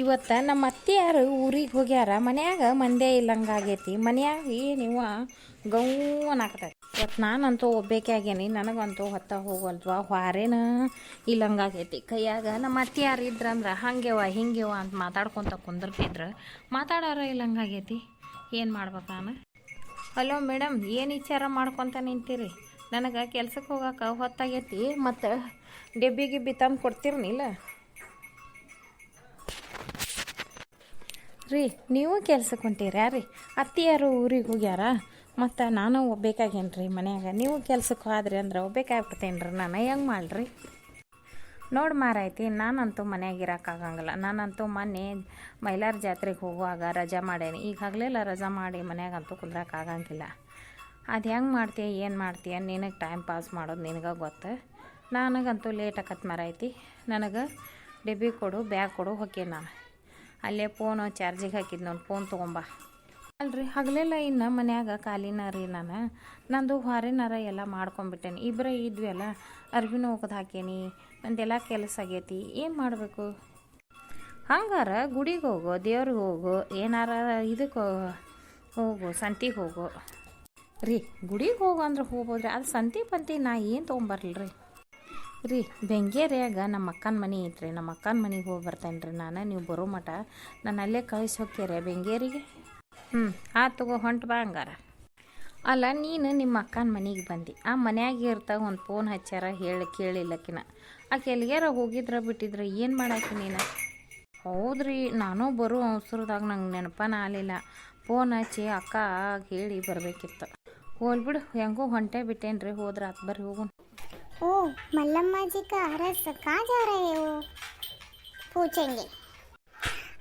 ಇವತ್ತು ನಮ್ಮ ಅತ್ತೆಯಾರು ಊರಿಗೆ ಹೋಗ್ಯಾರ, ಮನ್ಯಾಗ ಮಂದೇ ಇಲ್ಲಂಗೆ ಆಗೈತಿ, ಮನ್ಯಾಗ ನೀವು ಗೌ ಅನ್ನಾಕತೈತಿ ಇವತ್ತು ನಾನಂತೂ ಒಬ್ಬೇಕೆ ಆಗೇನಿ, ನನಗಂತೂ ಹೊತ್ತ ಹೋಗಲ್ವ ಹೊರೇನ ಇಲ್ಲಂಗೆ ಆಗೈತಿ. ಕೈಯಾಗ ನಮ್ಮ ಅತ್ತೆಯಾರು ಇದ್ರಂದ್ರೆ ಹಂಗೆವ ಹಿಂಗೆವ ಅಂತ ಮಾತಾಡ್ಕೊತ ಕುಂದಿರ್ತಿದ್ರು, ಮಾತಾಡೋರ ಇಲ್ಲಂಗೆ ಆಗೈತಿ? ಏನು ಮಾಡ್ಬೇಕು ನಾನು? ಹಲೋ ಮೇಡಮ್ ಏನು ವಿಚಾರ ಮಾಡ್ಕೊತ ನಿಂತೀರಿ? ನನಗೆ ಕೆಲ್ಸಕ್ಕೆ ಹೋಗಕ್ಕೆ ಹೊತ್ತಾಗೈತಿ, ಮತ್ತು ಡೆಬ್ಬಿ ಗಿಬ್ಬಿ ತಂದು ಕೊಡ್ತೀರನಿಲ್ಲ? ರೀ, ನೀವು ಕೆಲ್ಸಕ್ಕೆ ಹೊಂಟೀರಾ ರೀ? ಅತ್ತಿಯಾರು ಊರಿಗೆ ಹೋಗ್ಯಾರ? ಮತ್ತು ನಾನು ಒಬ್ಬೇಕಾಗೇನು ರೀ ಮನ್ಯಾಗ? ನೀವು ಕೆಲ್ಸಕ್ಕೆ ಹೋದ್ರಿ ಅಂದ್ರೆ ಒಬ್ಬೇಕಾಗ್ಬಿಡ್ತೇನೆ ರೀ ನಾನು, ಹೆಂಗೆ ಮಾಡ್ರಿ? ನೋಡಿ ಮಾರೈತಿ ನಾನಂತೂ ಮನೆಯಾಗ ಇರೋಕ್ಕಾಗಂಗಿಲ್ಲ ನಾನಂತೂ ಮೊನ್ನೆ ಮೈಲಾರ ಜಾತ್ರೆಗೆ ಹೋಗುವಾಗ ರಜಾ ಮಾಡೇನಿ ಈಗ ರಜಾ ಮಾಡಿ ಮನೆಯಾಗಂತೂ ಕುಂದ್ರಕ್ಕಾಗಂಗಿಲ್ಲ ಅದು ಹೆಂಗೆ ಮಾಡ್ತೀಯ, ಏನು ಮಾಡ್ತೀಯ, ನಿನಗೆ ಟೈಮ್ ಪಾಸ್ ಮಾಡೋದು ನಿನಗೆ ಗೊತ್ತು? ನನಗಂತೂ ಲೇಟ್ ಆಕತ್ ಮಾರೈತಿ ನನಗೆ ಡೆಬ್ಬಿ ಕೊಡು, ಬ್ಯಾಗ್ ಕೊಡು ಹೊಕ್ಕೆ ನಾನು? ಅಲ್ಲೇ ಫೋನು ಚಾರ್ಜಿಗೆ ಹಾಕಿದ್ ನೋಡಿ ಫೋನ್ ತೊಗೊಂಬ ಅಲ್ರಿ, ಹಗಲೆಲ್ಲ ಇನ್ನು ಮನ್ಯಾಗ ಖಾಲಿನ ರೀ ನಾನು. ನಂದು ಹೊರನಾರ ಎಲ್ಲ ಮಾಡ್ಕೊಂಬಿಟ್ಟೇನಿ. ಇಬ್ಬರೇ ಇದ್ವಿ ಅಲ್ಲ ಅರ್ಬಿನೂ ಒಗದು ಹಾಕೇನಿ, ನಂದೆಲ್ಲ ಕೆಲಸ ಆಗೈತಿ. ಏನು ಮಾಡಬೇಕು? ಹಂಗಾರ ಗುಡಿಗೆ ಹೋಗು, ದೇವ್ರಿಗೆ ಹೋಗು, ಏನಾರ ಇದಕ್ಕೆ ಹೋಗು ಸಂತಿಗೆ ಹೋಗು. ರೀ, ಗುಡಿಗೆ ಹೋಗು ಅಂದ್ರೆ ಹೋಗ್ಬೋದ್ರಿ. ಅದು ಸಂತಿ ಪಂತಿ ನಾ ಏನು ತೊಗೊಂಬರ್ಲ್ರಿ ರೀ ಬೆಂಗೇರಿಯಾಗ ನಮ್ಮ ಅಕ್ಕನ ಮನೆ ಐತ್ರಿ. ನಮ್ಮ ಅಕ್ಕನ ಮನೆಗೆ ಹೋಗಿ ಬರ್ತೇನೆ ರೀ ನಾನು. ನೀವು ಬರೋ ಮಠ. ನಾನು ಅಲ್ಲೇ ಕಳಿಸಿ ಹೋಗ್ತೀರ ಬೆಂಗೇರಿಗೆ ಹ್ಞೂ ಆ ತಗೋ ಹೊಂಟು ಬಾ ಹಂಗಾರ. ಅಲ್ಲ, ನೀನು ನಿಮ್ಮ ಅಕ್ಕನ ಮನೆಗೆ ಬಂದು. ಆ ಮನ್ಯಾಗ ಇರ್ತಾಗ ಒಂದು ಫೋನ್ ಹಚ್ಚಾರ ಹೇಳಿ ಕೇಳಿಲ್ಲಕಿನ. ಆಕೆ ಎಲ್ಲಿಗ್ಯಾರ ಹೋಗಿದ್ರ ಬಿಟ್ಟಿದ್ರ ಏನು ಮಾಡಾಕಿ ನೀನು? ಹೌದ್ರಿ, ನಾನು ಬರೋ ಅವಸರದಾಗ ನಂಗೆ ನೆನಪನ ಆಗಲಿಲ್ಲ. ಫೋನ್ ಹಚ್ಚಿ ಅಕ್ಕ ಹೇಳಿ ಬರಬೇಕಿತ್ತು. ಹೋಲ್ಬಿಡು ಹೆಂಗೂ ಹೊಂಟೆ ಬಿಟ್ಟೇನ್ರಿ, ಹೋದ್ರೆ ಅತ್ ಬರ್ರಿ ಹೋಗೋಣ ओ मल्लम्मा जी का रस कहाँ जा रहे हो पूछेंगे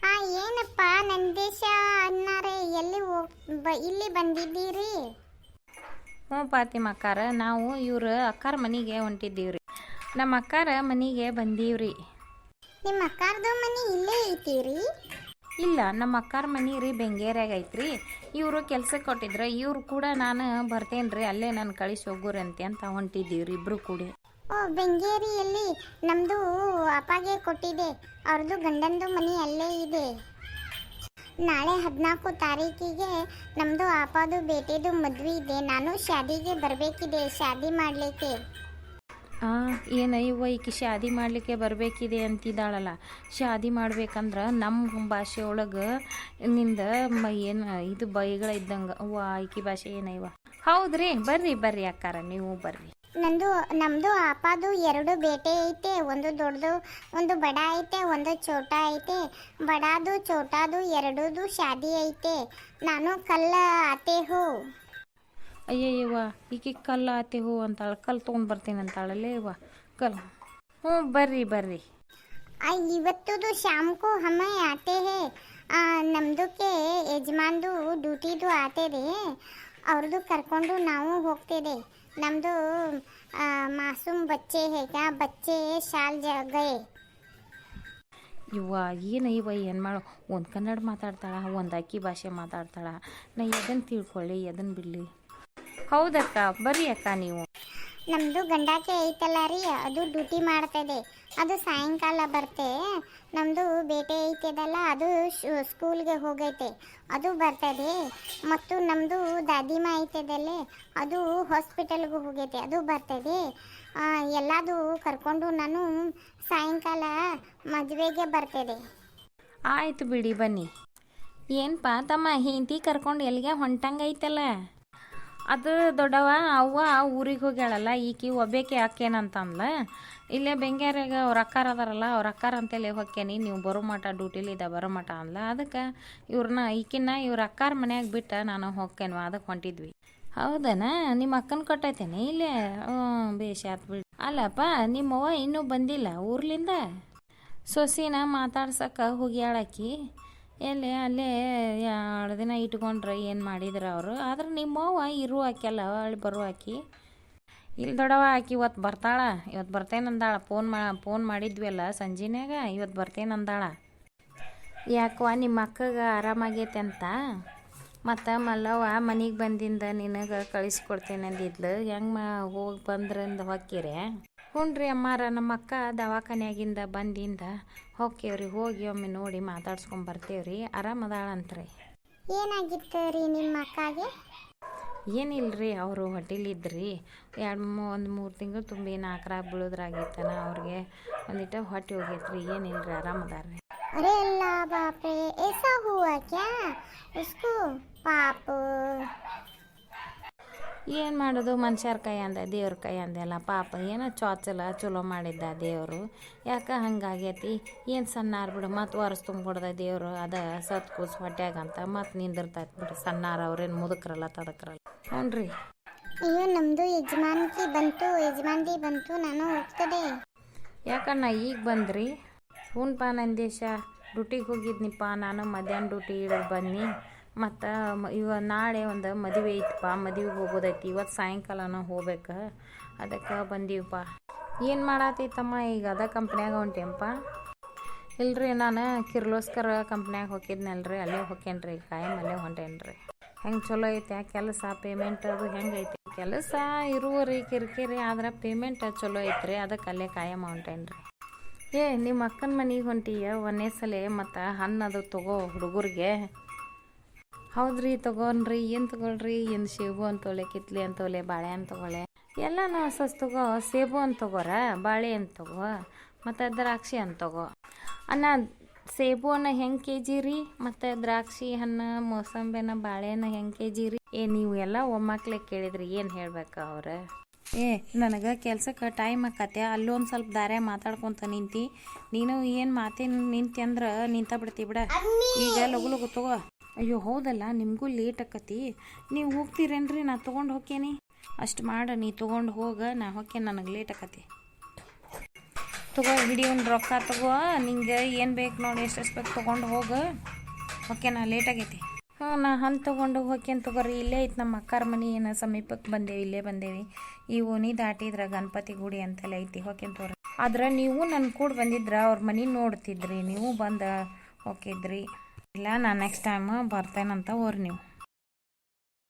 ಆ ಏನಪ್ಪ ನಂದೇಶ ಅನ್ನಾರೆ ಎಲ್ಲಿ ಹೋಗ್ ಬ- ಇಲ್ಲಿ ಬಂದಿದ್ದೀರಿ ಹ್ಞೂ ಫಾತಿಮ ಅಕ್ಕಾರ ನಾವು ಇವ್ರ ಅಕ್ಕಾರ ಮನೆಗೆ ಹೊಂಟಿದ್ದೀವ್ರಿ ನಮ್ಮ ಅಕ್ಕಾರ ಮನೆಗೆ ಬಂದೀವ್ರಿ ನಿಮ್ಮ ಅಕ್ಕಾರ್ದು ಮನೆ ಇಲ್ಲೇ ಐತೀರಿ ಇಲ್ಲ, ನಮ್ಮ ಅಕ್ಕಾರ ಮನೆ ರೀ ಬೆಂಗೇರ್ಯಾಗ ಐತ್ರಿ. ಇವರು ಕೆಲ್ಸಕ್ಕೆ ಕೊಟ್ಟಿದ್ರು, ಇವ್ರು ಕೂಡ ನಾನು ಬರ್ತೇನ್ರಿ ರೀ ಅಲ್ಲೇ ನಾನು ಕಳಿಸಿ ಹೋಗೋರಿ ಅಂತ ಹೊಂಟಿದ್ದೀವ್ರಿ ಇಬ್ರು ಕೂಡಿ. ಓ ಬೆಂಗೇರಿಯಲ್ಲಿ ನಮ್ಮದು ಅಪ್ಪಾಗೆ ಕೊಟ್ಟಿದೆ. ಅವ್ರದ್ದು ಗಂಡಂದು ಮನೆ ಅಲ್ಲೇ ಇದೆ. ನಾಳೆ ಹದಿನಾಲ್ಕು ತಾರೀಕಿಗೆ ನಮ್ಮದು ಅಪ್ಪದು ಬೇಟೆದು ಮದುವೆ ಇದೆ. ನಾನು ಶಾದಿಗೆ ಬರಬೇಕಿದೆ, ಶಾದಿ ಮಾಡಲಿಕ್ಕೆ. ಏನು ಇವ ಈಕಿ ಶಾದಿ ಮಾಡಲಿಕ್ಕೆ ಬರಬೇಕಿದೆ ಅಂತಿದ್ದಾಳಲ್ಲ. ಶಾದಿ ಮಾಡ್ಬೇಕಂದ್ರೆ ನಮ್ಮ ಭಾಷೆ ಒಳಗೆ ನಿಂದ ಏನು ಇದು ಬೈಗಳ ಇದ್ದಂಗೆ, ಅವ್ವ ಈಕಿ ಭಾಷೆ ಏನಯ್ವ ಹೌದ್ರಿ, ಬರ್ರಿ ಬರ್ರಿ ಅಕ್ಕಾರ, ನೀವು ಬರ್ರಿ. ನಂದು, ನಮ್ದು ಅಪ್ಪದು ಎರಡು ಬೇಟೆ ಐತೆ, ಒಂದು ದೊಡ್ಡದು, ಒಂದು ಬಡ ಐತೆ, ಒಂದು ಚೋಟ ಐತೆ. ಬಡಾದು ಚೋಟಾದು ಎರಡೂದು ಶಾದಿ ಐತೆ. ನಾನು ಕಲ್ಲ ಆತೆ ಹೋ ಅಯ್ಯಯ್ಯವ್ವ ಈಕಿ ಕಲ್ಲು ಆತಿ ಹೂ ಅಂತಾಳ ಕಲ್ಲು ತೊಗೊಂಡು ಬರ್ತೀನಿ ಅಂತಾಳಲ್ಲೇ ಇವ್ವ ಕಲ್ಲು. ಹ್ಞೂ ಬರ್ರಿ ಬರ್ರಿ. ಆ, ಇವತ್ತುದು ಶಾಮ್ಕು ಹಮೆ ಆತೆ ಹೇ. ಆ, ನಮ್ದಕ್ಕೆ ಯಜಮಾನ್ದು ಡ್ಯೂಟಿದು ಆತೇದೆ ಅವ್ರದ್ದು ಕರ್ಕೊಂಡು ನಾವು ಹೋಗ್ತೇವೆ ನಮ್ಮದು ಮಾಸೂಮ್ ಬಚ್ಚೆ ಹೇಗ ಬಚ್ಚೆ ಶಾಲ್ ಜ ಗಯೆ ಇವ್ವ ಏನು ಇವ ಏನು ಮಾಡೋ ಒಂದು ಕನ್ನಡ ಮಾತಾಡ್ತಾಳ ಒಂದು ಅಕ್ಕಿ ಭಾಷೆ ಮಾತಾಡ್ತಾಳ. ನಾ ಎದನ್ನು ತಿಳ್ಕೊಳ್ಳಿ ಎದನ್ನು ಬಿಡಲಿ? ಹೌದಕ್ಕ ಬರ್ರಿ ಅಕ್ಕ ನೀವು. ನಮ್ಮದು ಗಂಡಾಕೆ ಐತಲ್ಲ ರೀ ಅದು ಡ್ಯೂಟಿ ಮಾಡ್ತದೆ. ಅದು ಸಾಯಂಕಾಲ ಬರ್ತೆ ನಮ್ಮದು ಬೇಟೆ ಐತದಲ್ಲ ಅದು ಸ್ಕೂಲ್ಗೆ ಹೋಗೈತೆ. ಅದು ಬರ್ತದೆ ಮತ್ತು ನಮ್ಮದು ದಾದಿಮ ಐತದಲ್ಲೇ ಅದು ಹಾಸ್ಪಿಟಲ್ಗೆ ಹೋಗೈತೆ ಅದು ಬರ್ತದೆ. ಎಲ್ಲದು ಕರ್ಕೊಂಡು ನಾನು ಸಾಯಂಕಾಲ ಮದುವೆಗೆ ಬರ್ತದೆ ಆಯ್ತು ಬಿಡಿ ಬನ್ನಿ. ಏನಪ್ಪ ತಮ್ಮ ಹಿಂತಿ ಕರ್ಕೊಂಡು ಎಲ್ಲಿಗೆ ಹೊಂಟಂಗೈತಲ್ಲ? ಅದು ದೊಡ್ಡವ ಅವ್ವ ಊರಿಗೆ ಹೋಗ್ಯಾಳಲ್ಲ, ಈಕಿ ಒಬ್ಬೇಕೆ ಹಾಕೇನಂತಂದ್ಲ ಇಲ್ಲೇ ಬೆಂಗ್ಯಾರಾಗ ಅವ್ರ ಅಕ್ಕಾರ ಅದಾರಲ್ಲ, ಅವ್ರ ಅಕ್ಕಾರ ಅಂತೇಳಿ ಹೊಕ್ಕೇನಿ ನೀವು ಬರೋ ಮಟ ಡ್ಯೂಟಿಲಿದ್ದ ಬರೋ ಮಠ ಅಂದ್ಲ. ಅದಕ್ಕೆ ಇವ್ರನ್ನ ಈಕಿನ್ನ ಇವ್ರ ಅಕ್ಕಾರ ಮನ್ಯಾಗ ಬಿಟ್ಟು ನಾನು ಹೊಕ್ಕೇನ್ವ ಅದಕ್ಕೆ ಹೊಂಟಿದ್ವಿ. ಹೌದನ? ನಿಮ್ಮ ಅಕ್ಕನ ಕೊಟ್ಟೈತೇನೆ? ಇಲ್ಲೇ? ಹ್ಞೂ, ಬೇಷ್ ಆತ್ ಬಿಡಿ. ಅಲ್ಲಪ್ಪ ನಿಮ್ಮವ್ವ ಇನ್ನೂ ಬಂದಿಲ್ಲ ಊರ್ಲಿಂದ? ಸೊಸಿನ ಮಾತಾಡ್ಸಕ್ಕೆ ಹೋಗ್ಯಾಳಾಕಿ. ಎಲ್ಲಿ, ಅಲ್ಲೇ ಎರಡು ದಿನ ಇಟ್ಕೊಂಡ್ರೆ ಏನು ಮಾಡಿದ್ರು ಅವರು. ಆದ್ರೆ ನಿಮ್ಮವ್ವ ಇರು ಆಕೆಲ್ಲ, ಅಲ್ಲಿ ಬರು ಹಾಕಿ ಇಲ್ಲಿ ದೊಡವ ಆಕಿ ಇವತ್ತು ಬರ್ತಾಳ. ಇವತ್ತು ಬರ್ತೇನೆ ಅಂದಾಳ ಫೋನ್ ಮಾ, ಫೋನ್ ಮಾಡಿದ್ವಿ ಅಲ್ಲ ಸಂಜಿನ್ಯಾಗ. ಇವತ್ತು ಬರ್ತೇನೆ ಅಂದಾಳ ಯಾಕವ್ವ, ನಿಮ್ಮ ಅಕ್ಕಗೆ ಆರಾಮಾಗೈತೆ ಅಂತ. ಮತ್ತು ಮಲ್ಲವ್ವ, ಮನೆಗೆ ಬಂದಿಂದ ನಿನಗೆ ಕಳಿಸ್ಕೊಡ್ತೇನೆ ಅಂದಿದ್ಲು ಹೆಂಗೆ ಮಾ, ಹೋಗಿ ಬಂದ್ರಂದು ಹೊಕ್ಕಿರೆ. ಹ್ಞೂ ಅಮ್ಮಾರ ನಮ್ಮ ಅಕ್ಕ ದವಾಖಾನ್ಯಾಗಿಂದ ಬಂದಿಂದ ಹೋಗ್ತೇವ್ರಿ ಹೋಗಿ ಒಮ್ಮೆ ನೋಡಿ ಮಾತಾಡ್ಸ್ಕೊಂಡ್ ಬರ್ತೇವ್ರಿ ಆರಾಮದಾಳಂತ್ರಿ ಏನಾಗಿತ್ತು ರೀ ನಿಮ್ಮ ಅಕ್ಕಗೆ ಏನಿಲ್ರಿ ಅವರು ಹೊಟ್ಟಿಲಿದ್ರಿ ಎರಡು ಮೂ ಒಂದು ಮೂರು ತಿಂಗಳು ತುಂಬಿ ನಾಲ್ಕರಾಗ ಬೀಳೋದ್ರಾಗೈತನ ಅವ್ರಿಗೆ ಒಂದಿಟ ಹೊಟ್ಟೆ ಹೋಗೈತ್ರಿ ಏನಿಲ್ರಿ ಆರಾಮದಾರ್ರಿ अरे अल्लाह बाप रे ऐसा हुआ क्या उसको पाप ಏನು ಮಾಡೋದು? ಮನುಷ್ಯರ ಕೈ ಅಂದ ದೇವ್ರ ಕೈ ಅಂದೆಲ್ಲ ಪಾಪ ಏನೋ ಚಾಚಲ ಚಲೋ ಮಾಡಿದ್ದ ದೇವರು. ಯಾಕೆ ಹಂಗಾಗೈತಿ ಏನು ಸಣ್ಣಾರು ಬಿಡು ಮತ್ತು ವರ್ಷ ತುಂಬಿಡ್ದ ದೇವರು ಅದ ಸತ್ ಕೂಸ್ ಹೊಟ್ಯಾಗಂತ ಮತ್ತು ನಿಂದಿರ್ತೈತೆ ಬಿಡು. ಸಣ್ಣಾರ ಅವ್ರೇನು ಮುದುಕ್ರಲ್ಲ ತದಕ್ರಲ್ಲ. ಹ್ಞೂ ರೀ ಅಯ್ಯೋ ನಮ್ಮದು ಯಜಮಾನ್ಕಿ ಬಂತು ಯಜಮಾನ್ದಿ ಬಂತು ನಾನು ಹೋಗ್ತದೆ. ಯಾಕಣ್ಣ ಈಗ ಬಂದ್ರಿ? ಹ್ಞೂನ್ಪ ನಂದೇಶ ಡ್ಯೂಟಿಗೆ ಹೋಗಿದ್ನಿಪ್ಪ ನಾನು ಮಧ್ಯಾಹ್ನ ಡ್ಯೂಟಿ ಹಿಡಿದು ಬನ್ನಿ ಮತ್ತು ಇವ ನಾಳೆ ಒಂದು ಮದುವೆ ಐತಪ್ಪ, ಮದುವೆಗೆ ಹೋಗೋದೈತಿ. ಇವತ್ತು ಸಾಯಂಕಾಲನ ಹೋಗ್ಬೇಕು. ಅದಕ್ಕೆ ಬಂದೀವಪ್ಪ. ಏನು ಮಾಡತ್ತೈತಮ್ಮ ಈಗ? ಅದ ಕಂಪ್ನ್ಯಾಗ ಹೊಂಟೇನಪ್ಪ. ಇಲ್ರಿ, ನಾನು ಕಿರ್ಲೋಸ್ಕರ ಕಂಪ್ನ್ಯಾಗ ಹೋಗಿದ್ನಲ್ರಿ. ಅಲ್ಲೇ ಹೊಕ್ಕೇನ್ರಿ, ಕಾಯಂ ಅಲ್ಲೇ ಹೊಂಟೇನ್ರಿ. ಹೆಂಗೆ ಚಲೋ ಐತೆ ಕೆಲಸ ಪೇಮೆಂಟ್ ಅದು ಹೆಂಗೆ ಐತಿ? ಕೆಲಸ ಇರುವರಿ, ಕಿರಿಕಿರಿ, ಆದ್ರೆ ಪೇಮೆಂಟ್ ಚಲೋ ಐತ್ರಿ. ಅದಕ್ಕೆ ಅಲ್ಲೇ ಕಾಯಂ ಹೊಂಟೇನ್ರಿ. ಏ, ನಿಮ್ಮ ಅಕ್ಕನ ಮನೆಗೆ ಹೊಂಟೀಯ? ಒಂದೇ ಸಲ ಮತ್ತು ಹಣ್ಣದು ತಗೋ ಹುಡುಗರಿಗೆ. ಹೌದ್ರಿ ತಗೋನ್ರಿ ಏನು ತಗೊಳ್ರಿ? ಏನು ಸೇಬು ಅಂತ ತೊಗೊಳೆ ಕಿತ್ಲಿ ಅಂತ ತೊಗೊಳೆ ಬಾಳೆ ಅಂತ ತೊಗೊಳೆ ಎಲ್ಲನೂ ಹೊಸಸ್ ತಗೋ, ಸೇಬು ಅಂತ ತಗೋರ, ಬಾಳೆ ಅಂತ ತಗೋ, ಮತ್ತು ದ್ರಾಕ್ಷಿ ಅಂತ ತಗೋ. ಅನ್ನ ಸೇಬು ಅನ್ನ ಹೆಂಗೆ ಕೆ ಜಿ ರೀ? ಮತ್ತು ದ್ರಾಕ್ಷಿ ಹಣ್ಣು, ಮೋಸಂಬಿ ಹಣ್ಣು ಬಾಳೆಹಣ್ಣು ಹೆಂಗೆ ಕೆ ಜಿ ರೀ? ಏ, ನೀವು ಎಲ್ಲ ಒಮ್ಮಕ್ಲೆ ಕೇಳಿದ್ರಿ, ಏನು ಹೇಳ್ಬೇಕು ಅವ್ರು? ಏ, ನನಗೆ ಕೆಲ್ಸಕ್ಕೆ ಟೈಮ್ ಆಕತ್ತೆ ಅಲ್ಲೊಂದು ಸ್ವಲ್ಪ ದಾರೆ ಮಾತಾಡ್ಕೊತ ನಿಂತಿ. ನೀನು ಏನು ಮಾತೇನು ನಿಂತಿ ಅಂದ್ರೆ ನಿಂತ ಬಿಡ್ತಿ ಬಿಡ. ಈಗ ಲಗು ಲಗು ತಗೋ. ಅಯ್ಯೋ, ಹೌದಲ್ಲ, ನಿಮಗೂ ಲೇಟ್ ಆಕತಿ. ನೀವು ಹೋಗ್ತೀರೇನ್ರಿ? ನಾ ತೊಗೊಂಡು ಹೋಕ್ಕೇನಿ. ಅಷ್ಟು ಮಾಡ, ನೀ ತೊಗೊಂಡು ಹೋಗ, ನಾ ಹೋಕೆ ನನಗೆ ಲೇಟ್ ಆಕತಿ. ತಗೋ ಹಿಡಿ ರೊಕ್ಕ ತಗೋ, ನಿಂಗೆ ಏನು ಬೇಕು ನೋಡಿ ಎಷ್ಟೆಷ್ಟು ಬೇಕು ತೊಗೊಂಡು ಹೋಗ. ಓಕೆ ನಾ ಲೇಟ್ ಆಗೈತಿ. ಹ್ಞೂ ನಾ ಹಣ್ಣು ತೊಗೊಂಡು ಹೋಗ್ಯನ್ ತಗೋರಿ, ಇಲ್ಲೇ ಐತೆ ನಮ್ಮ ಅಕ್ಕಾರ ಮನೆ, ಏನು ಸಮೀಪಕ್ಕೆ ಬಂದೇವಿ, ಇಲ್ಲೇ ಬಂದೇವಿ. ಈ ಓನಿ ದಾಟಿದ್ರ ಗಣಪತಿ ಗುಡಿ ಅಂತೆಲ್ಲ ಐತಿ ಹೋಗ್ಯನ್ ತಗೋರಿ. ಆದ್ರೆ ನೀವು ನನ್ನ ಕೂಡ ಬಂದಿದ್ರ, ಅವ್ರ ಮನೆ ನೋಡ್ತಿದ್ರಿ, ನೀವು ಬಂದು ಹೋಗಿದ್ರಿ ಇಲ್ಲ ನಾನು ನೆಕ್ಸ್ಟ್ ಟೈಮ್ ಬರ್ತೇನಂತ ಹೋರಿ ನೀವು.